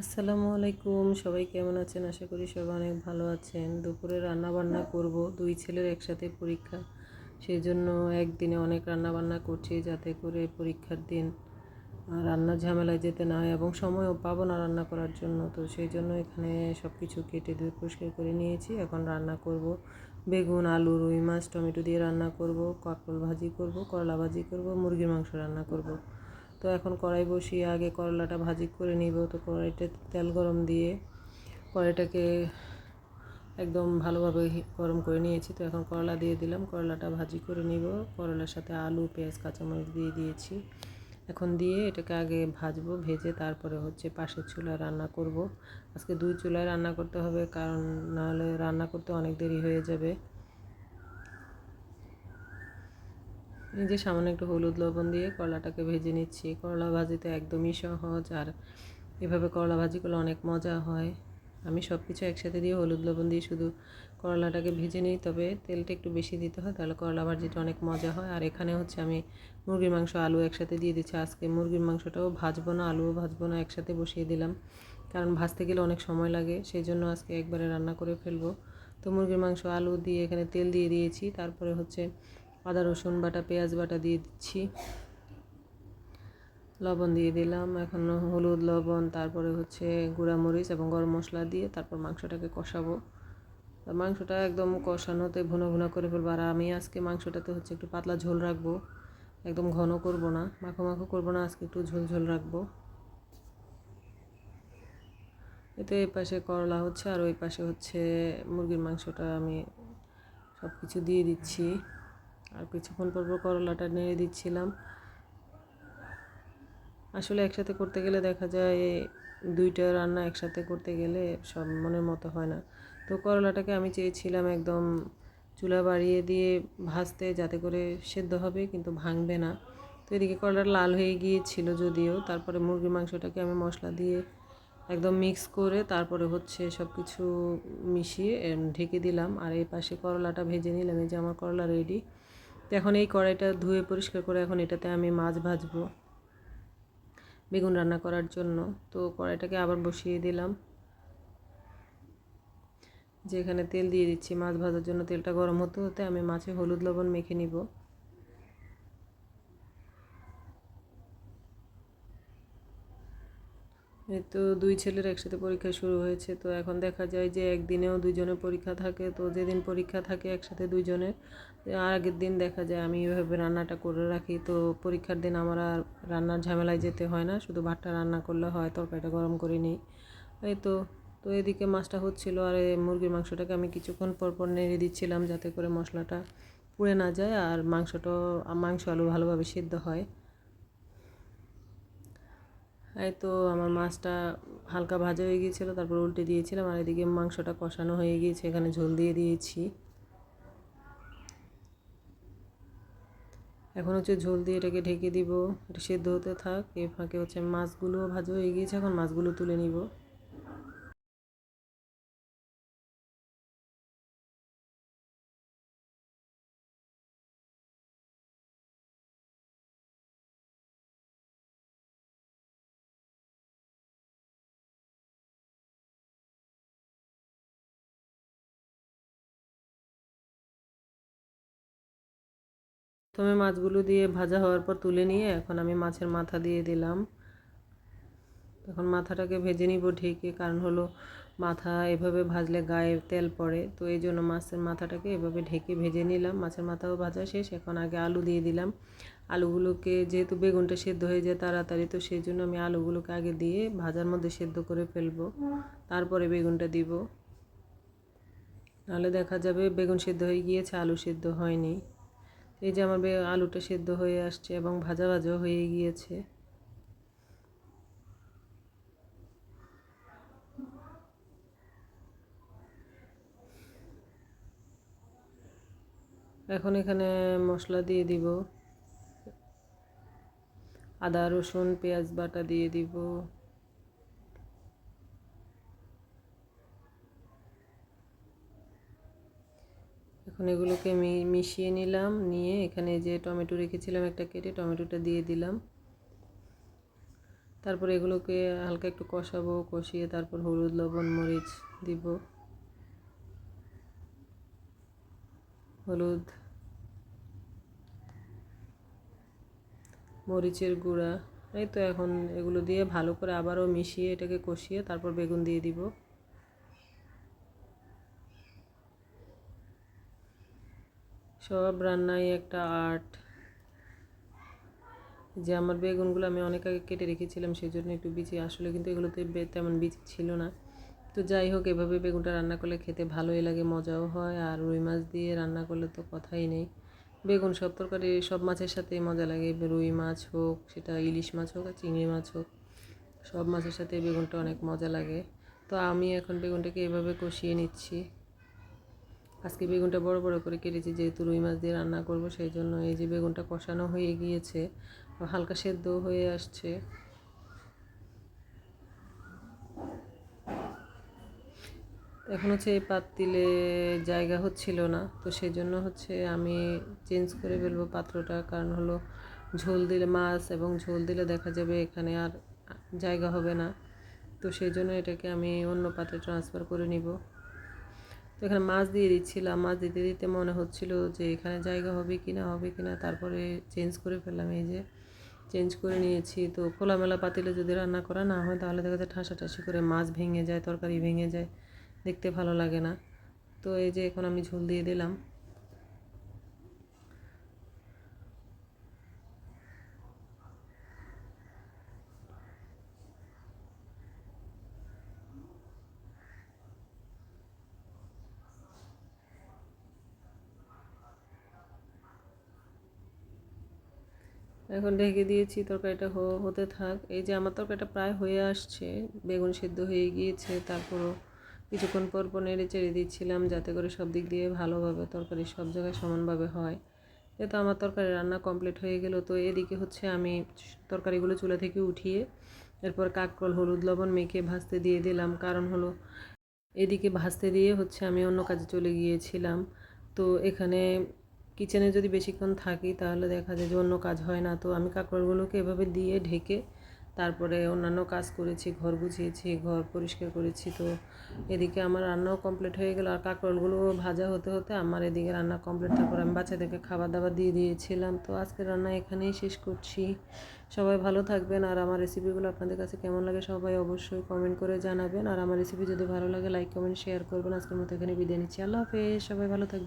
আসসালামু আলাইকুম, সবাই কেমন আছেন? আশা করি সবাই অনেক ভালো আছেন। দুপুরে রান্না বান্না করব, দুই ছেলের একসাথে পরীক্ষা। সেই জন্য একদিনে অনেক রান্না বান্না করছি যাতে করে পরীক্ষার দিন রান্নার ঝামেলায় যেতে না হয় এবং সময়ও পাবো না রান্না করার জন্য। তো সেই জন্য এখানে সব কিছু কেটে ধুয়ে পরিষ্কার করে নিয়েছি। এখন রান্না করব। বেগুন, আলু, রুই মাছ, টমেটো দিয়ে রান্না করব, কাঁকরোল ভাজি করব, করলা ভাজি করব, মুরগির মাংস রান্না করব। তো এখন কড়াই বসিয়ে আগে করলাটা ভাজি করে নিব। তো কড়াইতে তেল গরম দিয়ে কড়াইটাকে একদম ভালোভাবে গরম করে নিয়েছি। তো এখন করলা দিয়ে দিলাম। করলাটা ভাজি করে নিব। করলার সাথে আলু, পেঁয়াজ, কাঁচামরিচ দিয়ে দিয়েছি। এখন দিয়ে এটাকে আগে ভাজবো, ভেজে তারপরে হচ্ছে পাশের চুলায় রান্না করব। আজকে দুই চুলায় রান্না করতে হবে, কারণ নাহলে রান্না করতে অনেক দেরি হয়ে যাবে। এই যে সামান্য একটু হলুদ লবণ দিয়ে করলাটাকে ভেজে নিচ্ছি। করলা ভাজিতে একদমই সহজ আর এভাবে করলা ভাজি করলে অনেক মজা হয়। আমি সব কিছু একসাথে দিয়ে হলুদ লবণ দিয়ে শুধু করলাটাকে ভেজে নিই, তবে তেলটা একটু বেশি দিতে হয়, তাহলে করলা ভাজিটা অনেক মজা হয়। আর এখানে হচ্ছে আমি মুরগির মাংস, আলু একসাথে দিয়ে দিচ্ছি। আজকে মুরগির মাংসটাও ভাজবো না, আলুও ভাজবো না, একসাথে বসিয়ে দিলাম। কারণ ভাজতে গেলে অনেক সময় লাগে সেই জন্য আজকে একবারে রান্না করে ফেলব। তো মুরগির মাংস, আলু দিয়ে এখানে তেল দিয়ে দিয়েছি। তারপরে হচ্ছে আদা, রসুন বাটা, পেঁয়াজ বাটা দিয়ে দিচ্ছি। লবণ দিয়ে দিলাম। এখন হলুদ, লবণ, তারপরে হচ্ছে মরিচ এবং গরম মশলা দিয়ে তারপর মাংসটাকে কষাবো। মাংসটা একদম কষানোতে ভুনো ভুনো করে ফেলব। আর আমি আজকে মাংসটাতে হচ্ছে একটু পাতলা ঝোল রাখব। একদম ঘন করব না, মাখো মাখো করব না, আজকে একটু ঝোল ঝোল রাখব। এতে এই পাশে করলা হচ্ছে আর ওই পাশে হচ্ছে মুরগির মাংসটা আমি সব কিছু দিয়ে দিচ্ছি। আর কিছুক্ষণ পর পর করলাটা নেড়ে দিচ্ছিলাম। আসলে একসাথে করতে গেলে দেখা যায় দুইটা রান্না একসাথে করতে গেলে সব মনের মতো হয় না। তো করলাটাকে আমি চেয়েছিলাম একদম চুলা বাড়িয়ে দিয়ে ভাজতে যাতে করে সেদ্ধ হবে, কিন্তু ভাঙবে না। তো এদিকে করলাটা লাল হয়ে গিয়েছিল যদিও, তারপরে মুরগির মাংসটাকে আমি মশলা দিয়ে একদম মিক্স করে তারপরে হচ্ছে সব কিছু মিশিয়ে ঢেকে দিলাম। আর এই পাশে করলাটা ভেজে নিলাম, এই যে আমার করলা রেডি তো এখন এই কড়াইটা ধুয়ে পরিষ্কার করে এখন এটাতে আমি মাছ ভাজবো, বেগুন রান্না করার জন্য। তো কড়াইটাকে আবার বসিয়ে দিলাম। যেখানে তেল দিয়ে দিচ্ছি মাছ ভাজার জন্য, তেলটা গরম হতে হতে আমি মাছে হলুদ লবণ মেখে নিব। তো দুই ছেলের একসাথে পরীক্ষা শুরু হয়েছে, তো এখন দেখা যায় যে একদিনেও দুইজনের পরীক্ষা থাকে, তো যেদিন পরীক্ষা থাকে একসাথে দুইজনের, আর আগের দিন দেখা যায় আমি এভাবে রান্নাটা করে রাখি, তো পরীক্ষার দিন আমার আর রান্নার ঝামেলায় যেতে হয় না, শুধু ভাতটা রান্না করলে হয়, তরকারিটা গরম করে নিই। এই তো তো এদিকে মাছটা হচ্ছিল, আর মুরগির মাংসটাকে আমি কিছুক্ষণ পর পর নেড়ে দিচ্ছিলাম যাতে করে মশলাটা পুড়ে না যায়, আর মাংসটাও, মাংস আলু ভালোভাবে সিদ্ধ হয়। এই তো আমার মাছটা হালকা ভাজা হয়ে গিয়েছিল, তারপর উল্টে দিয়েছিলাম আর এদিকে মাংসটা কষানো হয়ে গিয়েছে, এখানে ঝোল দিয়ে দিয়েছি। এখন হচ্ছে ঝোল দিয়ে এটাকে ঢেকে দিব, এটা সেদ্ধ হতে থাক এ ফাঁকে হচ্ছে মাছগুলোও ভাজা হয়ে গিয়েছে, এখন মাছগুলো তুলে নিব। প্রথমে মাছগুলো দিয়ে ভাজা হওয়ার পর তুলে নিয়ে এখন আমি মাছের মাথা দিয়ে দিলাম। এখন মাথাটাকে ভেজে নিব ঢেকে, কারণ হলো মাথা এভাবে ভাজলে গায়ে তেল পড়ে। তো এই জন্য মাছের মাথাটাকে এভাবে ঢেকে ভেজে নিলাম। মাছের মাথাও ভাজা শেষ, এখন আগে আলু দিয়ে দিলাম। আলুগুলোকে যেহেতু বেগুনটা সেদ্ধ হয়ে যায় তাড়াতাড়ি, তো সেই জন্য আমি আলুগুলোকে আগে দিয়ে ভাজার মধ্যে সেদ্ধ করে ফেলব। তারপরে বেগুনটা দিব। নাহলে দেখা যাবে বেগুন সেদ্ধ হয়ে গিয়েছে, আলু সেদ্ধ হয়নি। এই যে আমার আলুটা সেদ্ধ হয়ে আসছে এবং ভাজা ভাজা হয়ে গিয়েছে। এখন এখানে মশলা দিয়ে দিব। আদা, রসুন, পেঁয়াজ বাটা দিয়ে দিব। এখন এগুলোকে মিশিয়ে নিলাম, নিয়ে এখানে যে টমেটো রেখেছিলাম একটা কেটে টমেটোটা দিয়ে দিলাম। তারপর এগুলোকে হালকা একটু কষাবো, কষিয়ে তারপর হলুদ, লবণ, মরিচ দিব। হলুদ, মরিচের গুঁড়া, এই তো এখন এগুলো দিয়ে ভালো করে আবারও মিশিয়ে এটাকে কষিয়ে তারপর বেগুন দিয়ে দিব। সব রান্নাই একটা আর্ট। যে আমার বেগুনগুলো আমি অনেক আগে কেটে রেখেছিলাম সেই জন্য একটু বিচি। আসলে কিন্তু এগুলোতে তেমন বিচি ছিল না। তো যাই হোক, এভাবে বেগুনটা রান্না করলে খেতে ভালোই লাগে, মজাও হয়। আর রুই মাছ দিয়ে রান্না করলে তো কথাই নেই। বেগুন সব তরকারি, সব মাছের সাথেই মজা লাগে। রুই মাছ হোক, সেটা ইলিশ মাছ হোক আর চিংড়ি মাছ হোক, সব মাছের সাথে বেগুনটা অনেক মজা লাগে। তো আমি এখন বেগুনটাকে এভাবে কষিয়ে নিচ্ছি। আজকে বেগুনটা বড় বড় করে কেটেছি, যেহেতু রুই মাছ দিয়ে রান্না করব, সেই জন্য এই যে বেগুনটা কষানো হয়ে গিয়েছে, হালকা সেদ্ধ হয়ে আসছে। এখন হচ্ছে এই পাতিলে জায়গা হচ্ছিল না, তো সেই জন্য হচ্ছে আমি চেঞ্জ করে ফেলব পাত্রটা, কারণ হলো ঝোল দিলে মাছ এবং ঝোল দিলে দেখা যাবে এখানে আর জায়গা হবে না, তো সেই জন্য এটাকে আমি অন্য পাত্রে ট্রান্সফার করে নিব। এখানে মাছ দিয়ে দিচ্ছিলাম। মাছ দিতে দিতে মনে হচ্ছিল যে এখানে জায়গা হবে কি না হবে কি না তারপরে চেঞ্জ করে ফেললাম। এই যে চেঞ্জ করে নিয়েছি। তো খোলামেলা পাতিলে যদি রান্না করা না হয়, তাহলে দেখা যায় ঠাসাঠাসি করে মাছ ভেঙে যায়, তরকারি ভেঙে যায়। দেখতে ভালো লাগে না। তো এই যে এখন আমি ঝোল দিয়ে দিলাম। এখন ঢেকে দিয়েছি, তরকারিটা হতে থাক। এই যে আমার তরকারিটা প্রায় হয়ে আসছে, বেগুন সেদ্ধ হয়ে গিয়েছে, তারপরও কিছুক্ষণ পর পর নেড়ে চেড়ে দিচ্ছিলাম, যাতে করে সব দিক দিয়ে ভালোভাবে তরকারি সব জায়গায় সমানভাবে হয়। যেহেতু আমার তরকারি রান্না কমপ্লিট হয়ে গেল, তো এদিকে হচ্ছে আমি তরকারিগুলো চুলা থেকে উঠিয়ে এরপর কাকরল, হলুদ, লবণ মেখে ভাজতে দিয়ে দিলাম। কারণ হলো এদিকে ভাজতে দিয়ে হচ্ছে আমি অন্য কাজে চলে গিয়েছিলাম। তো এখানে কিচেনে যদি বেশিক্ষণ থাকি তাহলে দেখা যায় যে অন্য কাজ হয় না। তো আমি কাঁকরোলগুলোকে এভাবে দিয়ে ঢেকে তারপরে অন্যান্য কাজ করেছি, ঘর গুছিয়েছি, ঘর পরিষ্কার করেছি। তো এদিকে আমার রান্নাও কমপ্লিট হয়ে গেল। আর কাঁকরোলগুলো ভাজা হতে হতে আমার এদিকে রান্না কমপ্লিট তারপর আমি বাচ্চাদেরকে খাবার দাবার দিয়ে দিয়েছিলাম। তো আজকের রান্না এখানেই শেষ করছি। সবাই ভালো থাকবেন। আর আমার রেসিপিগুলো আপনাদের কাছে কেমন লাগে সবাই অবশ্যই কমেন্ট করে জানাবেন। আর আমার রেসিপি যদি ভালো লাগে লাইক কমেন্ট শেয়ার করবেন। আজকের মতো এখানে বিদায় নিচ্ছি। আল্লাহ হাফেজ। সবাই ভালো থাকবেন।